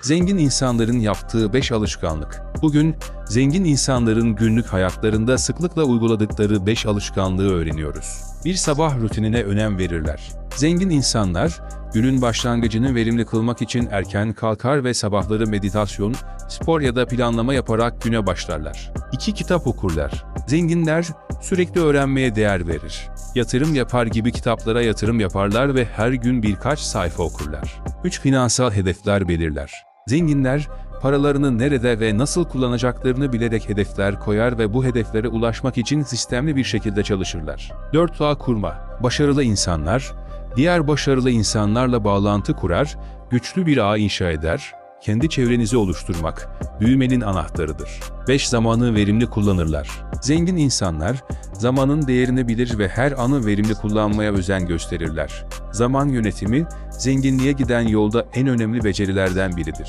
Zengin insanların yaptığı 5 alışkanlık. Bugün zengin insanların günlük hayatlarında sıklıkla uyguladıkları 5 alışkanlığı öğreniyoruz. Bir sabah rutinine önem verirler. Zengin insanlar günün başlangıcını verimli kılmak için erken kalkar ve sabahları meditasyon, spor ya da planlama yaparak güne başlarlar. 2 kitap okurlar. Zenginler sürekli öğrenmeye değer verir. Yatırım yapar gibi kitaplara yatırım yaparlar ve her gün birkaç sayfa okurlar. 3 finansal hedefler belirler. Zenginler paralarını nerede ve nasıl kullanacaklarını bilerek hedefler koyar ve bu hedeflere ulaşmak için sistemli bir şekilde çalışırlar. 4 ağ kurma. Başarılı insanlar, diğer başarılı insanlarla bağlantı kurar, güçlü bir ağ inşa eder, kendi çevrenizi oluşturmak, büyümenin anahtarıdır. 5 zamanı verimli kullanırlar. Zengin insanlar, zamanın değerini bilir ve her anı verimli kullanmaya özen gösterirler. Zaman yönetimi, zenginliğe giden yolda en önemli becerilerden biridir.